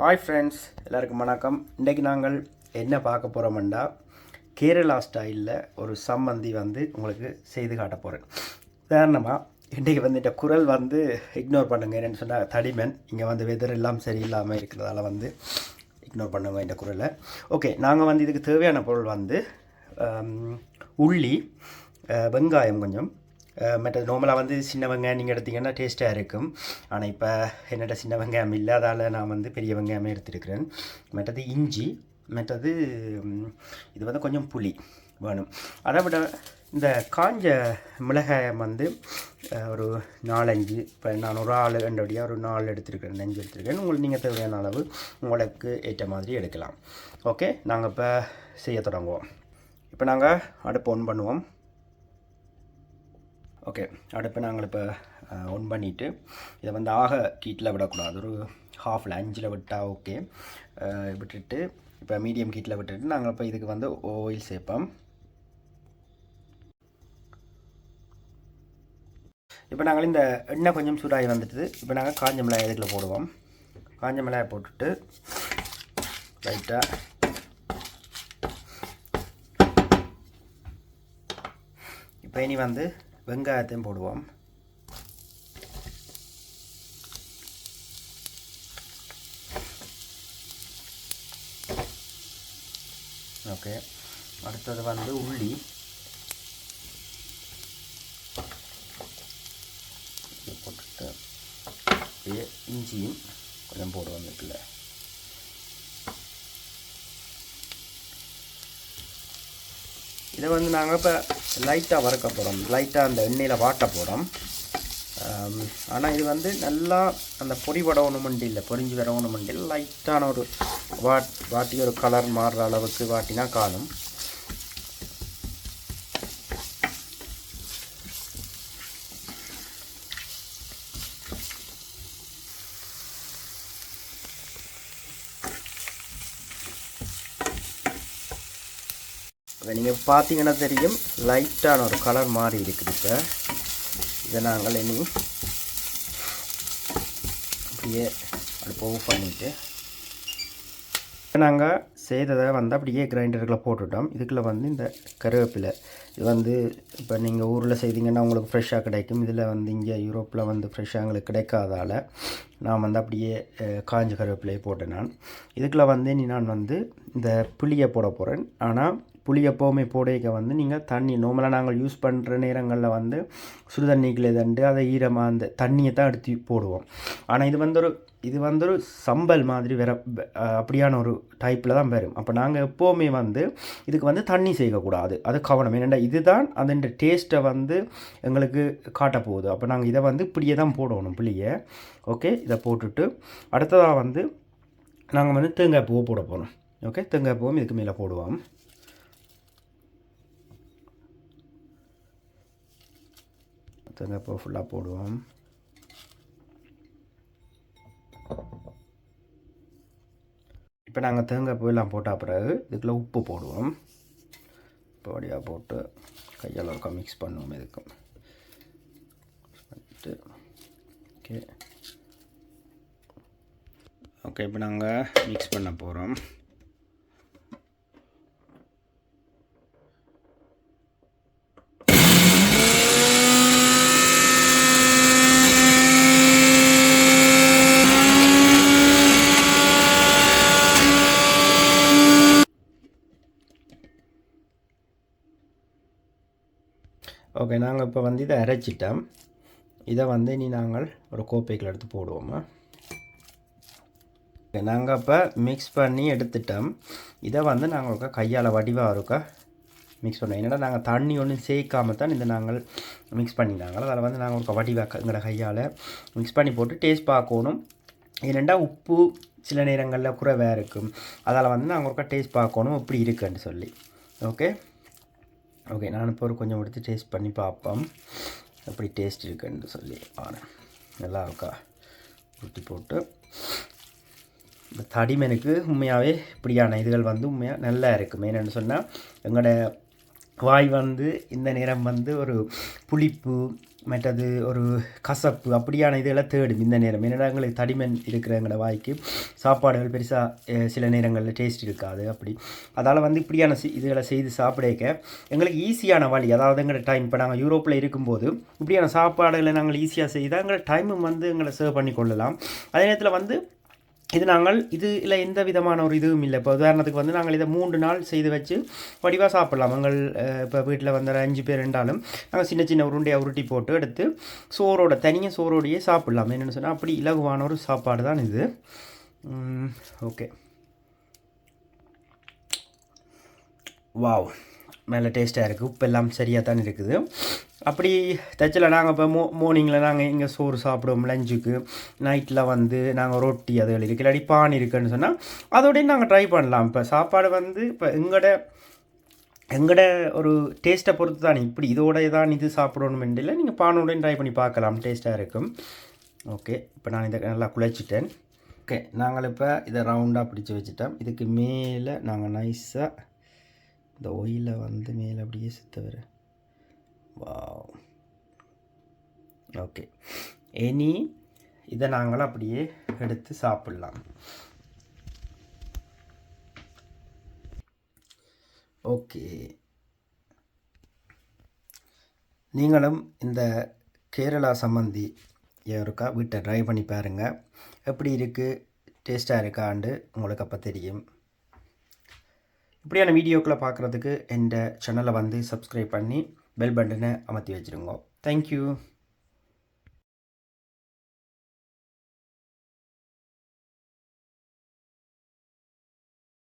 Hi friends எல்லாருக்கும் வணக்கம். இன்றைக்கு நாங்கள் என்ன பார்க்க போகிறோம்டா கேரளா ஸ்டைலில் ஒரு சம்மந்தி வந்து உங்களுக்கு செய்து காட்ட போகிறேன் உதாரணமாக இன்றைக்கி வந்து இந்த குரல் வந்து இக்னோர் பண்ணுங்க. என்னென்னு சொன்னால் தடிமன் இங்கே வந்து வெதர் எல்லாம் சரியில்லாமல் இருக்கிறதால வந்து இக்னோர் பண்ணுங்க இந்த குரலை. ஓகே நாங்கள் வந்து இதுக்கு தேவையான பொருள் வந்து உள்ளி வெங்காயம் கொஞ்சம் மற்ற மற்றது நார்மலாக வந்து சின்ன வெங்காயம் நீங்கள் எடுத்தீங்கன்னா டேஸ்ட்டாக இருக்கும். ஆனால் இப்போ என்னோட சின்ன வெங்காயம் இல்லாதால நான் வந்து பெரிய வெங்காயமே எடுத்துருக்கிறேன். மற்றது இஞ்சி மற்றது இது வந்து கொஞ்சம் புளி வேணும். அதை விட இந்த காஞ்ச மிளகாயம் வந்து ஒரு நாலஞ்சு இப்போ நான் ஒரு ஆள் ரெண்டபடியாக ஒரு நாலு எடுத்துருக்கேன் நெஞ்சு எடுத்துருக்கேன் உங்களுக்கு நீங்கள் தேவையான அளவு உங்களுக்கு ஏற்ற மாதிரி எடுக்கலாம். ஓகே நாங்கள் இப்போ செய்ய தொடங்குவோம். இப்போ நாங்கள் அடுப்பு ஒன் பண்ணுவோம். ஓகே அடுப்பை நாங்கள் இப்போ ஒன் பண்ணிவிட்டு இதை வந்து ஆக கீட்டில் விடக்கூடாது. ஒரு ஹாஃபில் அஞ்சில் விட்டால் ஓகே விட்டுட்டு இப்போ மீடியம் கீட்டில் விட்டுட்டு நாங்கள் இப்போ இதுக்கு வந்து ஓயில் சேர்ப்போம். இப்போ நாங்கள் இந்த எண்ணெய் கொஞ்சம் சூடாகி வந்துட்டு இப்போ நாங்கள் காஞ்ச மிளகாய் இதுக்குள்ள போடுவோம். காஞ்ச மிளகாய் போட்டுட்டு லைட்டாக இப்போ இனி வந்து வெங்காயத்தையும் போடுவோம் ஓகே அடுத்தது வந்து உள்ளி இது போட்டுட்டு அப்படியே இஞ்சியும் கொஞ்சம் போடுவோம் இதுக்குள்ள இதை வந்து நாங்கள் இப்போ லைட்டாக வறுக்க போகிறோம் லைட்டாக அந்த எண்ணெயில் வாட்ட போகிறோம் ஆனால் இது வந்து நல்லா அந்த பொடி வடவணுமெண்டு இல்லை பொரிஞ்சு வரவணுமெண்டு இல்லை லைட்டான ஒரு வாட் வாட்டி ஒரு கலர் மாறுற அளவுக்கு வாட்டினா காணும். இப்போ நீங்கள் பார்த்தீங்கன்னா தெரியும். லைட்டான ஒரு கலர் மாறி இருக்குது இப்போ. இதை நாங்கள் இனி அப்படியே அடுப்பு ஓஃப் பண்ணிவிட்டு நாங்கள் செய்ததை வந்து அப்படியே கிரைண்டருக்குள்ள போட்டுட்டோம். இதுக்குள்ளே வந்து இந்த கருவேப்பிலை. இது வந்து இப்போ நீங்கள் ஊரில் செய்தீங்கன்னா உங்களுக்கு ஃப்ரெஷ்ஷாக கிடைக்கும். இதில் வந்து இங்கே யூரோப்பில் வந்து ஃப்ரெஷ்ஷாக எங்களுக்கு கிடைக்காதால் நான் வந்து அப்படியே காஞ்ச கருவேப்பிலையை போட்டேன் நான். இதுக்குள்ள வந்து நீ நான் வந்து இந்த புளியை போட போகிறேன் ஆனால் புளி எப்போவுமே போடையிக்க வந்து நீங்கள் தண்ணி நார்மலாக நாங்கள் யூஸ் பண்ணுற நேரங்களில் வந்து சுடு தண்ணிக்குள்ளே தண்டு அதை ஈரமாக அந்த தண்ணியை தான் எடுத்து போடுவோம். ஆனால் இது வந்து ஒரு இது வந்து ஒரு சம்பல் மாதிரி வேற அப்படியான ஒரு டைப்பில் தான் வரும். அப்போ நாங்கள் எப்போவுமே வந்து இதுக்கு வந்து தண்ணி சேர்க்கக்கூடாது. அது கவனம். ஏன்னா இதுதான் அதன் டேஸ்ட்டை வந்து எங்களுக்கு காட்ட போகுது. அப்போ நாங்கள் இதை வந்து இப்படியே தான் போடணும் புளியை. ஓகே இதை போட்டுட்டு அடுத்ததாக வந்து நாங்கள் வந்து தேங்காய் பூவை போட போகிறோம் ஓகே தேங்காய் பூவும் இதுக்கு மேலே போடுவோம். தேங்காய்ப்பூ ஃபுல்லாக போடுவோம். இப்போ நாங்கள் தேங்காய் பூவெல்லாம் போட்டால் பிறகு இதுக்குள்ளே உப்பு போடுவோம். இப்போ வடியாக போட்டு கையால் ஒருக்கா மிக்ஸ் பண்ணுவோம் இதுக்கு. பண்ணிட்டு ஓகே ஓகே இப்போ நாங்கள் மிக்ஸ் பண்ண போகிறோம் ஓகே நாங்கள் இப்போ வந்து இதை அரைச்சிட்டோம். இதை வந்து இனி நாங்கள் ஒரு கோப்பைக்குள்ள எடுத்து போடுவோமா? ஓகே நாங்கள் இப்போ மிக்ஸ் பண்ணி எடுத்துட்டோம். இதை வந்து நாங்கள் ஒருக்கா கையால் வடிவாக இருக்கா? மிக்ஸ் பண்ணோம். என்னடா நாங்கள் தண்ணி ஒன்றும் சேர்க்காமல் தான் இதை நாங்கள் மிக்ஸ் பண்ணினாங்க அதில் வந்து நாங்கள் ஒரு வடிவாக எங்களோட கையால் மிக்ஸ் பண்ணி போட்டு டேஸ்ட் பார்க்கணும். ஏனெண்டா உப்பு சில நேரங்களில் குறைவாக இருக்கும். அதால் வந்து நாங்கள் ஒருக்கா டேஸ்ட் பார்க்கணும். இப்படி இருக்குன்னு சொல்லி. ஓகே ஓகே நான் இப்போ ஒரு கொஞ்சம் எடுத்து டேஸ்ட் பண்ணி பார்ப்போம். எப்படி டேஸ்ட் இருக்குன்னு சொல்லி ஆனேன் நல்லா இருக்கா? ஊற்றி போட்டு. இந்த தடிமனுக்கு உண்மையாகவே இப்படியான இதுகள் வந்து உண்மையாக நல்லா இருக்கும் ஏன்னு சொன்னால் எங்களோட வாய் வந்து இந்த நேரம் வந்து ஒரு புளிப்பு மற்றது ஒரு கசப்பு அப்படியான இதெல்லாம் தேடும் இந்த நேரம். என்னடா எங்களுக்கு தடிமன் இருக்கிறவங்களோட வாய்க்கு சாப்பாடுகள் பெருசாக சில நேரங்களில் டேஸ்ட் இருக்காது அப்படி. அதால் வந்து இப்படியான இதுகளை செய்து சாப்பிடக்க எங்களுக்கு ஈஸியான வழி அதாவது எங்களோட டைம் இப்போ நாங்கள் யூரோப்பில் இருக்கும்போது இப்படியான சாப்பாடுகளை நாங்கள் ஈஸியாக செய்தால் எங்களோட டைமும் வந்து எங்களை சேவ் பண்ணி கொள்ளலாம். அதே நேரத்தில் வந்து இது நாங்கள் இதில் எந்த விதமான ஒரு இதுவும் இல்லை. இப்போ உதாரணத்துக்கு வந்து நாங்கள் இதை மூன்று நாள் செய்து வச்சு வடிவாக சாப்பிட்லாம். எங்கள் இப்போ வீட்டில் வந்த அஞ்சு பேர் இருந்தாலும் நாங்கள் சின்ன சின்ன உருண்டையை உருட்டி போட்டு எடுத்து சோறோட தனியாக சோறோடையே சாப்பிட்லாம். என்னென்னு சொன்னால் அப்படி இலகுவான ஒரு சாப்பாடு தான் இது. ஓகே. வாவ். மேலே டேஸ்ட்டாக இருக்குது உப்பு எல்லாம் சரியாக தான் இருக்குது. அப்படி தச்சில் நாங்கள் இப்போ மோ மார்னிங்கில் நாங்கள் இங்கே சோறு சாப்பிடுவோம் லஞ்சுக்கு நைட்டில் வந்து நாங்கள் ரொட்டி அது இருக்கு இல்லாட்டி பான் இருக்குன்னு சொன்னால் அதோடய நாங்கள் ட்ரை பண்ணலாம். இப்போ சாப்பாடு வந்து இப்போ எங்களோட எங்களோட ஒரு டேஸ்ட்டை பொறுத்து தான். இப்படி இதோட தான் இது சாப்பிடணும் இல்லை நீங்கள் பானோடையும் ட்ரை பண்ணி பார்க்கலாம். டேஸ்ட்டாக இருக்கும். ஓகே இப்போ நான் இதை நல்லா குழைச்சிட்டேன். ஓகே நாங்கள் இப்போ இதை ரவுண்டாக பிடிச்சி வச்சுட்டோம். இதுக்கு மேலே நாங்கள் நைஸாக இந்த ஒயிலை வந்து மேலே அப்படியே சுத்த வரேன் வாவ் ஓகே இனி இதை நாங்கள் அப்படியே எடுத்து சாப்பிட்லாம். ஓகே நீங்களும் இந்த கேரளா சம்மந்தி இருக்கா வீட்டை ட்ரை பண்ணி பாருங்கள் எப்படி இருக்குது டேஸ்ட்டாக இருக்காண்டு உங்களுக்கு அப்போ தெரியும். இப்படியான வீடியோக்களை பார்க்குறதுக்கு எந்த சேனலை வந்து சப்ஸ்கிரைப் பண்ணி பெல் பட்டனை அமர்த்தி வச்சுருங்க. தேங்க்யூ